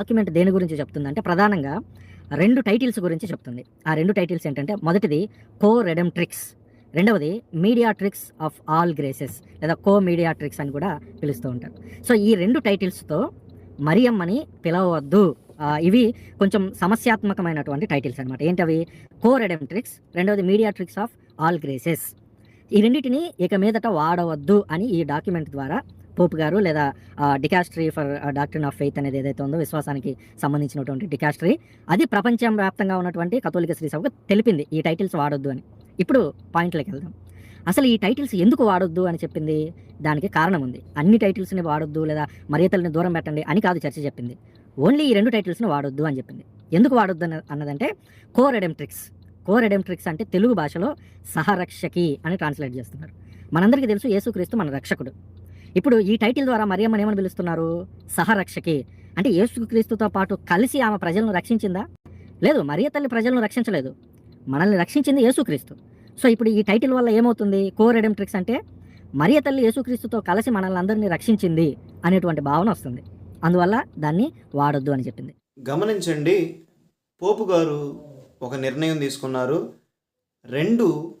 Document దేని గురించి చెప్తుందంటే ప్రధానంగా రెండు టైటిల్స్ గురించి చెప్తుంది. ఆ రెండు టైటిల్స్ ఏంటంటే మొదటిది కో రెడెమ్ట్రిక్స్ రెండవది mediatrix of all graces లేదా కో మీడియా ట్రిక్స్ అని కూడా పిలుస్తూ ఉంటారు. సో ఈ రెండు టైటిల్స్తో మరియమ్మని పిలవద్దు. ఇవి కొంచెం సమస్యాత్మకమైనటువంటి టైటిల్స్ అనమాట ఏంటవి? కో రెడెమ్ట్రిక్స్ రెండవది mediatrix of all graces. ఈ రెండింటిని ఇక మీదట వాడవద్దు అని ఈ డాక్యుమెంట్ ద్వారా పోప్ గారు లేదా dicastery for doctrine of faith అనేది ఏదైతే ఉందో విశ్వాసానికి సంబంధించినటువంటి డికాస్ట్రీ అది ప్రపంచం వ్యాప్తంగా ఉన్నటువంటి కథోలిక శ్రీ సభకు తెలిపింది. ఈ టైటిల్స్ వాడొద్దు అని. ఇప్పుడు పాయింట్లోకి వెళ్దాం. అసలు ఈ టైటిల్స్ ఎందుకు వాడొద్దు అని చెప్పింది? దానికి కారణం ఉంది. అన్ని టైటిల్స్ని వాడొద్దు లేదా మర్యాదల్ని దూరం పెట్టండి అని కాదు చర్చ చెప్పింది. ఓన్లీ ఈ రెండు టైటిల్స్ని వాడొద్దు అని చెప్పింది. ఎందుకు వాడొద్దు అన్నదంటే కో రెడెమ్ట్రిక్స్ కో రెడెమ్ట్రిక్స్ అంటే తెలుగు భాషలో సహరక్షకి అని ట్రాన్స్లేట్ చేస్తున్నారు. మనందరికీ తెలుసు యేసుక్రీస్తు మన రక్షకుడు. ఇప్పుడు ఈ టైటిల్ ద్వారా మరియమ్మని ఏమని పిలుస్తున్నారు? సహరక్షకి. అంటే యేసుక్రీస్తుతో పాటు కలిసి ఆమె ప్రజలను రక్షించిందా? లేదు మరియ తల్లి ప్రజలను రక్షించలేదు. మనల్ని రక్షించింది యేసుక్రీస్తు. సో ఇప్పుడు ఈ టైటిల్ వల్ల ఏమవుతుంది? కో రెడెమ్ట్రిక్స్ అంటే మరియ తల్లి యేసుక్రీస్తుతో కలిసి మనల్ని అందరినీ రక్షించింది అనేటువంటి భావన వస్తుంది. అందువల్ల దాన్ని వాడొద్దు అని చెప్పింది. గమనించండి పోపు గారు ఒక నిర్ణయం తీసుకున్నారు. రెండు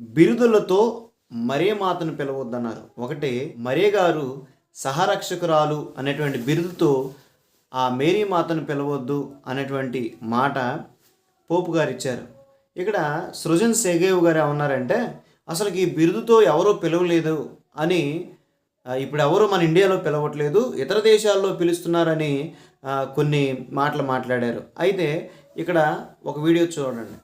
బిరుదులతో మరే మాతను పిలవద్దన్నారు. ఒకటి మరే గారు సహరక్షకురాలు అనేటువంటి బిరుదుతో ఆ మేరీ మాతను పిలవద్దు అనేటువంటి మాట పోపు గారు ఇచ్చారు ఇక్కడ సృజన్ సేగేవ్ గారు ఏమన్నారంటే అసలు ఈ బిరుదుతో ఎవరో పిలవలేదు అని ఇప్పుడు ఎవరు మన ఇండియాలో పిలవట్లేదు ఇతర దేశాల్లో పిలుస్తున్నారని కొన్ని మాటలు మాట్లాడారు. అయితే ఇక్కడ ఒక వీడియో చూడండి.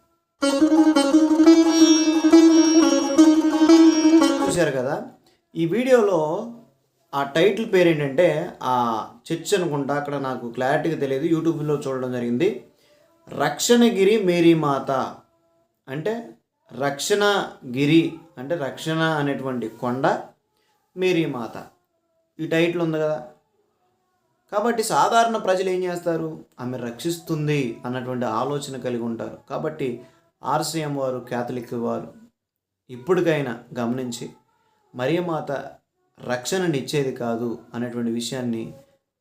చూశారు కదా ఈ వీడియోలో ఆ టైటిల్ పేరు ఏంటంటే ఆ చర్చ్ అనుకుంటా అక్కడ నాకు క్లారిటీగా తెలియదు యూట్యూబ్లో చూడడం జరిగింది. రక్షణగిరి మేరీ మాత. అంటే రక్షణగిరి అంటే రక్షణ అనేటువంటి కొండ మేరీ మాత. ఈ టైటిల్ ఉంది కదా. కాబట్టి సాధారణ ప్రజలు ఏం చేస్తారు? ఆమె రక్షిస్తుంది అన్నటువంటి ఆలోచన కలిగి ఉంటారు. కాబట్టి ఆర్సీఎం వారు క్యాథలిక్ వారు ఇప్పటికైనా గమనించి మరియమాత రక్షణనిచ్చేది కాదు అనేటువంటి విషయాన్ని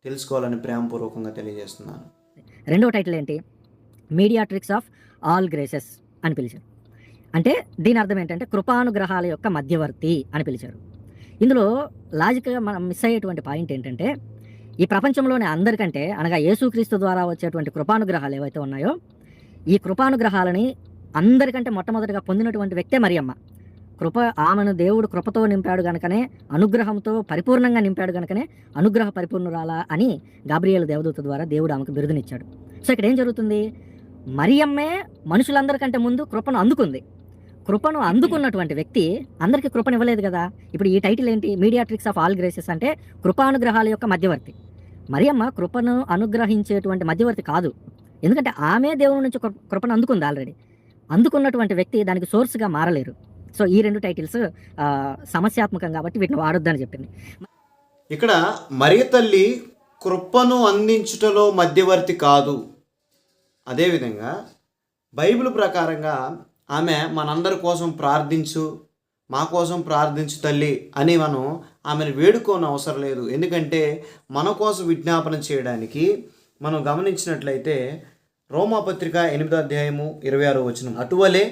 తెలుసుకోవాలని ప్రేమపూర్వకంగా తెలియజేస్తున్నాను. రెండవ టైటిల్ ఏంటి? మీడియాట్రిక్స్ ఆఫ్ ఆల్ గ్రేసెస్ అని పిలిచారు. అంటే దీని అర్థం ఏంటంటే కృపానుగ్రహాల యొక్క మధ్యవర్తి అని పిలిచారు. ఇందులో లాజిక్గా మనం మిస్ అయ్యేటువంటి పాయింట్ ఏంటంటే ఈ ప్రపంచంలోని అందరికంటే అనగా యేసుక్రీస్తు ద్వారా వచ్చేటువంటి కృపానుగ్రహాలు ఏవైతే ఉన్నాయో ఈ కృపానుగ్రహాలని అందరికంటే మొట్టమొదటిగా పొందినటువంటి వ్యక్తే మరియమ్మ. కృప ఆమెను దేవుడు కృపతో నింపాడు గనుకనే అనుగ్రహంతో పరిపూర్ణంగా నింపాడు గనుకనే అనుగ్రహ పరిపూర్ణురాలా అని గాబ్రియల్ దేవదూత ద్వారా దేవుడు ఆమెకు బిరుదునిచ్చాడు. సో ఇక్కడ ఏం జరుగుతుంది? మరియమ్మే మనుషులందరికంటే ముందు కృపను అందుకుంది. కృపను అందుకున్నటువంటి వ్యక్తి అందరికీ కృపను ఇవ్వలేదు కదా. ఇప్పుడు ఈ టైటిల్ ఏంటి? మీడియాట్రిక్స్ ఆఫ్ ఆల్ గ్రేసెస్ అంటే కృపానుగ్రహాల యొక్క మధ్యవర్తి. మరియమ్మ కృపను అనుగ్రహించేటువంటి మధ్యవర్తి కాదు. ఎందుకంటే ఆమె దేవుని నుంచి కృపను అందుకుంది ఆల్రెడీ అందుకున్నటువంటి వ్యక్తి దానికి సోర్స్గా మారలేరు. సో ఈ రెండు టైటిల్స్ సమస్యాత్మకం కాబట్టి వీటిని వాడొద్దని చెప్పింది. ఇక్కడ మరి తల్లి కృపను అందించుటలో మధ్యవర్తి కాదు. అదేవిధంగా బైబిల్ ప్రకారంగా ఆమె మనందరి కోసం ప్రార్థించు మా కోసం ప్రార్థించు తల్లి అని మనం ఆమెను వేడుకోని అవసరం లేదు. ఎందుకంటే మన కోసం విజ్ఞాపన చేయడానికి మనం గమనించినట్లయితే రోమాపత్రిక ఎనిమిదో అధ్యాయము ఇరవై ఆరో వచనం అటువలే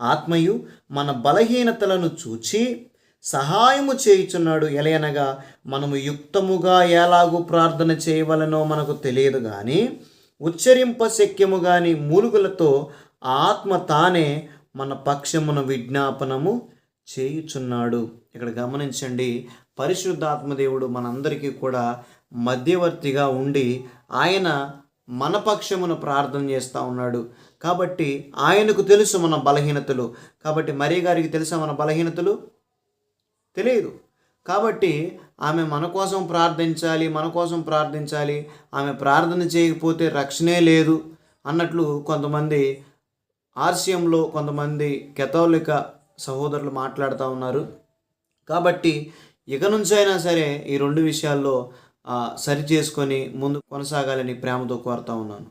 ఆత్మయు మన బలహీనతలను చూచి సహాయము చేయుచున్నాడు ఎలయనగా మనము యుక్తముగా ఎలాగూ ప్రార్థన చేయవలనో మనకు తెలియదు కానీ ఉచ్చరింప శక్యము కాని మూలుగులతో ఆత్మ తానే మన పక్షమున విజ్ఞాపనము చేయుచున్నాడు. ఇక్కడ గమనించండి పరిశుద్ధాత్మదేవుడు మనందరికీ కూడా మధ్యవర్తిగా ఉండి ఆయన మన పక్షమును ప్రార్థన చేస్తూ ఉన్నాడు. కాబట్టి ఆయనకు తెలుసు మన బలహీనతలు. కాబట్టి మరీ గారికి తెలుసా మన బలహీనతలు? తెలియదు. కాబట్టి ఆమె మన కోసం ప్రార్థించాలి మన కోసం ప్రార్థించాలి. ఆమె ప్రార్థన చేయకపోతే రక్షణే లేదు అన్నట్లు కొంతమంది ఆర్సీఎంలో కొంతమంది కెథోలిక సహోదరులు మాట్లాడుతూ ఉన్నారు. కాబట్టి ఇక నుంచైనా సరే ఈ రెండు విషయాల్లో సరి చేసుకొని ముందు కొనసాగాలని ప్రేమతో కోరుతా ఉన్నాను.